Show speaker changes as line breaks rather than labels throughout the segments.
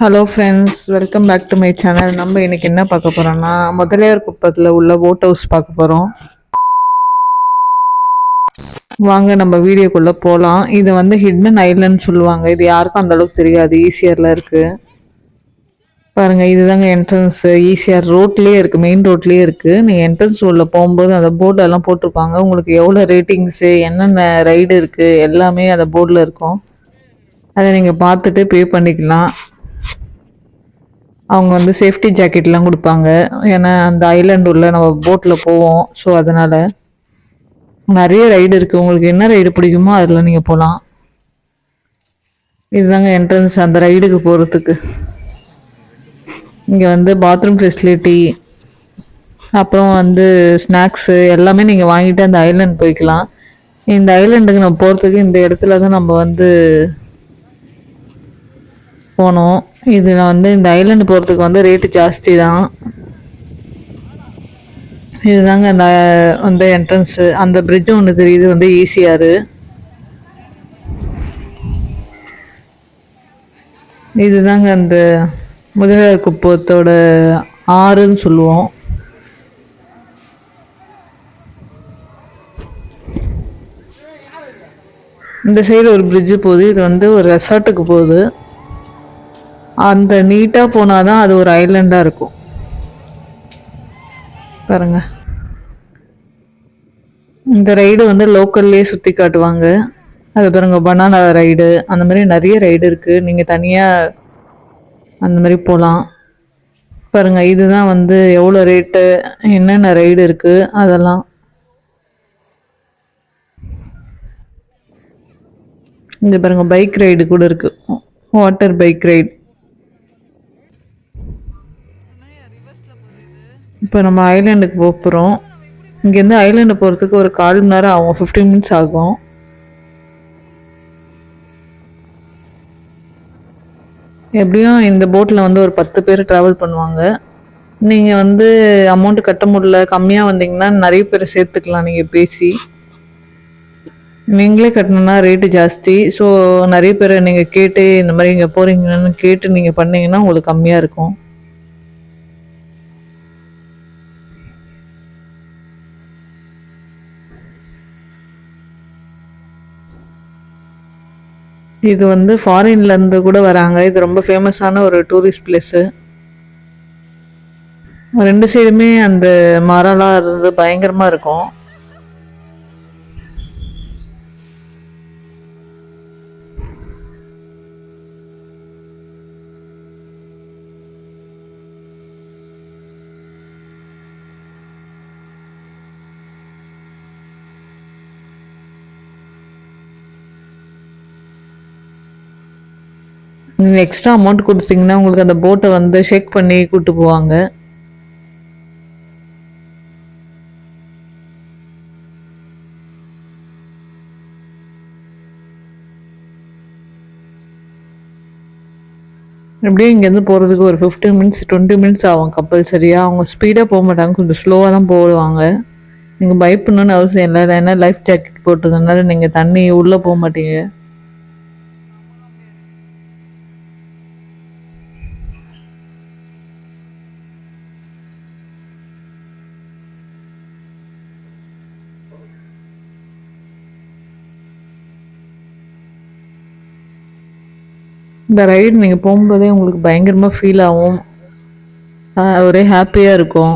Hello friends welcome back to my channel நம்ம இன்னைக்கு என்ன பார்க்க போகிறோம்னா முதலியார் குப்பத்தில் உள்ள போட் ஹவுஸ் பார்க்க போகிறோம் வாங்க நம்ம வீடியோக்குள்ளே போகலாம் இது வந்து ஹிட்டன் ஐலண்ட் சொல்லுவாங்க. இது யாருக்கும் அந்த அளவுக்கு தெரியாது. ஈஸியரில் இருக்குது பாருங்கள் இதுதாங்க என்ட்ரன்ஸ் ஈஸியார் ரோட்லேயே இருக்குது மெயின் ரோட்லேயே இருக்குது நீங்கள் என்ட்ரன்ஸ் உள்ளே போகும்போது அந்த போர்டெல்லாம் போட்டிருப்பாங்க. உங்களுக்கு எவ்வளோ ரேட்டிங்ஸு என்னென்ன ரைடு இருக்குது எல்லாமே அந்த போர்டில் இருக்கும். அதை நீங்கள் பார்த்துட்டு பே பண்ணிக்கலாம். அவங்க வந்து சேஃப்டி ஜாக்கெட்லாம் கொடுப்பாங்க. ஏன்னா அந்த ஐலாண்ட் உள்ள நம்ம போட்டில் போவோம். ஸோ அதனால் நிறைய ரைடு இருக்குது உங்களுக்கு என்ன ரைடு பிடிக்குமோ அதில் நீங்கள் போகலாம் இதுதாங்க என்ட்ரன்ஸ் அந்த ரைடுக்கு போகிறதுக்கு இங்கே வந்து பாத்ரூம் ஃபெசிலிட்டி அப்புறம் வந்து ஸ்நாக்ஸு எல்லாமே நீங்கள் வாங்கிட்டு அந்த ஐலண்ட் போய்க்கலாம். இந்த ஐலண்டுக்கு நம்ம போகிறதுக்கு இந்த இடத்துல தான் நம்ம வந்து போனோம். இதில் வந்து இந்த ஐலண்டு போகிறதுக்கு வந்து ரேட்டு ஜாஸ்தி தான் இதுதாங்க அந்த அந்த என்ட்ரன்ஸு அந்த பிரிட்ஜு ஒன்று தெரியுது வந்து ஈஸியாரு இதுதாங்க அந்த முதலியார் குப்பத்தோட ஆறுன்னு சொல்லுவோம். இந்த சைடு ஒரு பிரிட்ஜு போகுது இது வந்து ஒரு ரெசார்ட்டுக்கு போகுது. அந்த நீட்டாக போனால் தான் அது ஒரு ஐலண்டாக இருக்கும். பாருங்க. இந்த ரைடு வந்து லோக்கல்லே சுற்றி காட்டுவாங்க. அது பாருங்க பனானா ரைடு அந்த மாதிரி நிறைய ரைடு இருக்குது நீங்கள் தனியாக அந்த மாதிரி போகலாம் பாருங்க இதுதான் வந்து எவ்வளோ ரேட்டு என்னென்ன ரைடு இருக்குது அதெல்லாம். இங்கே பாருங்க பைக் ரைடு கூட இருக்குது வாட்டர் பைக் ரைடு. இப்போ நம்ம ஐலாண்டுக்கு போக போகிறோம் இங்கேருந்து ஐலாண்டு போகிறதுக்கு ஒரு கால் மணி நேரம் ஆகும். ஃபிஃப்டீன் மினிட்ஸ் ஆகும். எப்படியும் இந்த போட்டில் வந்து ஒரு பத்து பேர் ட்ராவல் பண்ணுவாங்க. நீங்கள் வந்து அமௌண்ட் கட்ட முடியல கம்மியாக வந்தீங்கன்னா நிறைய பேர் சேர்த்துக்கலாம் நீங்கள் பேசி. நீங்களே கட்டணுன்னா ரேட்டு ஜாஸ்தி. ஸோ நிறைய பேரை நீங்கள் கேட்டு இந்த மாதிரி இங்கே போகிறீங்கன்னு கேட்டு நீங்கள் பண்ணீங்கன்னா உங்களுக்கு கம்மியாக இருக்கும். இது வந்து ஃபாரின்லேருந்து கூட வராங்க. இது ரொம்ப ஃபேமஸான ஒரு டூரிஸ்ட் பிளேஸு ரெண்டு சைடுமே அந்த மரம்லாம் இருந்து பயங்கரமாக இருக்கும். நீங்கள் எக்ஸ்ட்ரா அமௌண்ட் கொடுத்தீங்கன்னா உங்களுக்கு அந்த போட்டை வந்து ஷேக் பண்ணி கூப்பிட்டு போவாங்க. எப்படியும் இங்கேருந்து போகிறதுக்கு ஒரு ஃபிஃப்டீன் மினிட்ஸ் டுவெண்ட்டி மினிட்ஸ் ஆகும் கம்பல்சரியாக அவங்க ஸ்பீடாக போக மாட்டாங்க கொஞ்சம் ஸ்லோவாக தான் போடுவாங்க நீங்கள் பயப்படணுன்னு அவசியம் இல்லை. ஏன்னா லைஃப் ஜாக்கெட் போட்டதுனால நீங்கள் தண்ணி உள்ளே போக மாட்டீங்க. இந்த ரைடு நீங்கள் போகும்போதே உங்களுக்கு பயங்கரமாக ஃபீல் ஆகும். ஒரே ஹாப்பியாக இருக்கும்.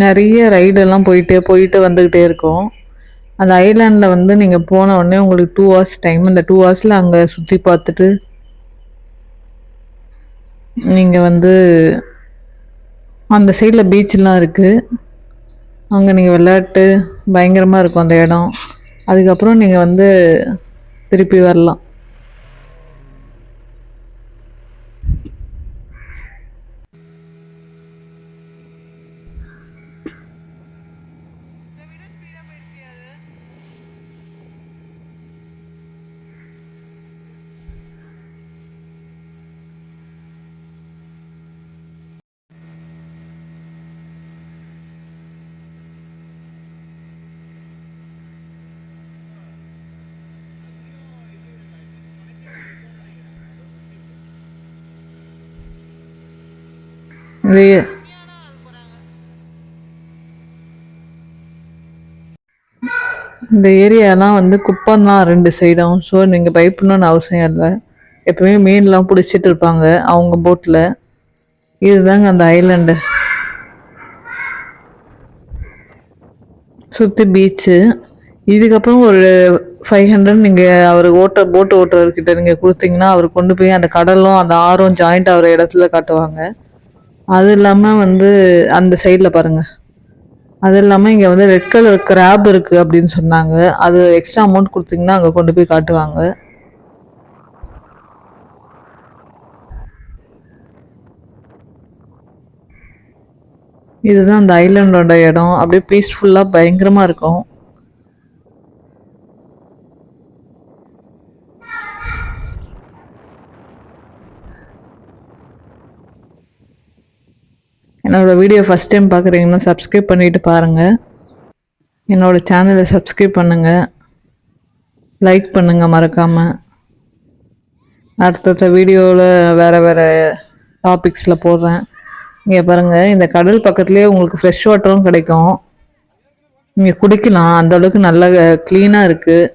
நிறைய ரைடெல்லாம் போயிட்டு போயிட்டு வந்துக்கிட்டே இருக்கும். அந்த ஐலாண்டில் வந்து நீங்கள் போன உடனே உங்களுக்கு டூ ஹவர்ஸ் டைம் அந்த டூ ஹவர்ஸில் அங்கே சுற்றி பார்த்துட்டு நீங்கள் வந்து அந்த சைடில் பீச்செலாம் இருக்குது அங்கே நீங்கள் விளையாட்டு பயங்கரமாக இருக்கும் அந்த இடம். அதுக்கப்புறம் நீங்கள் வந்து திருப்பி வரலாம் இது இந்த ஏரியாலாம் வந்து குப்பம் தான் ரெண்டு சைடும். ஸோ நீங்கள் பயப்படணும்னு அவசியம் இல்லை. எப்பவுமே மீன்லாம் பிடிச்சிட்டு இருப்பாங்க அவங்க போட்டில் இதுதாங்க அந்த ஐலண்டு சுற்றி பீச்சு இதுக்கப்புறம் ஒரு ஃபைவ் ஹண்ட்ரட் நீங்கள் அவர் ஓட்ட போட்டு ஓட்டுறவர்கிட்ட நீங்கள் கொடுத்தீங்கன்னா அவர் கொண்டு போய் அந்த கடலும் அந்த ஆறும் ஜாயிண்ட் ஆகிற இடத்துல காட்டுவாங்க. அது இல்லாமல் வந்து அந்த சைடில் பாருங்கள் அது இல்லாமல் இங்கே வந்து ரெட் கலர் கிராப் இருக்குது அப்படின்னு சொன்னாங்க. அது எக்ஸ்ட்ரா அமௌண்ட் கொடுத்தீங்கன்னா அங்கே கொண்டு போய் காட்டுவாங்க. இதுதான் அந்த ஐலண்டோட இடம். அப்படியே பீஸ்ஃபுல்லாக பயங்கரமாக இருக்கும். என்னோடய வீடியோ ஃபஸ்ட் டைம் பார்க்குறீங்கன்னா சப்ஸ்கிரைப் பண்ணிவிட்டு பாருங்கள் என்னோடய சேனலை சப்ஸ்கிரைப் பண்ணுங்கள் லைக் பண்ணுங்கள் மறக்காமல் அடுத்தடுத்த வீடியோவில் வேறு வேறு டாபிக்ஸில் போடுறேன். இங்கே பாருங்கள் இந்த கடல் பக்கத்துலேயே உங்களுக்கு ஃப்ரெஷ் வாட்டரும் கிடைக்கும். நீங்கள் குடிக்கலாம். அந்த அளவுக்கு நல்லா க்ளீனாக இருக்குது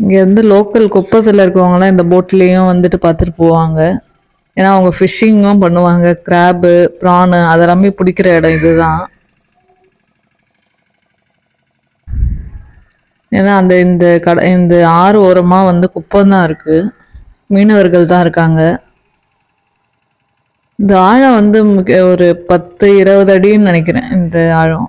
இங்கே வந்து லோக்கல் குப்பத்தில் இருக்கவங்களாம் இந்த போட்லேயும் வந்துட்டு பார்த்துட்டு போவாங்க. ஏன்னா அவங்க ஃபிஷ்ஷிங்கும் பண்ணுவாங்க. கிராப்பு ப்ரானு அதெல்லாமே பிடிக்கிற இடம் இதுதான். ஏன்னா அந்த இந்த கடை இந்த ஆறு ஓரமாக வந்து குப்பம் தான் இருக்குது மீனவர்கள் தான் இருக்காங்க. இந்த ஆழம் வந்து ஒரு பத்து இருபது அடின்னு நினைக்கிறேன் இந்த ஆழம்.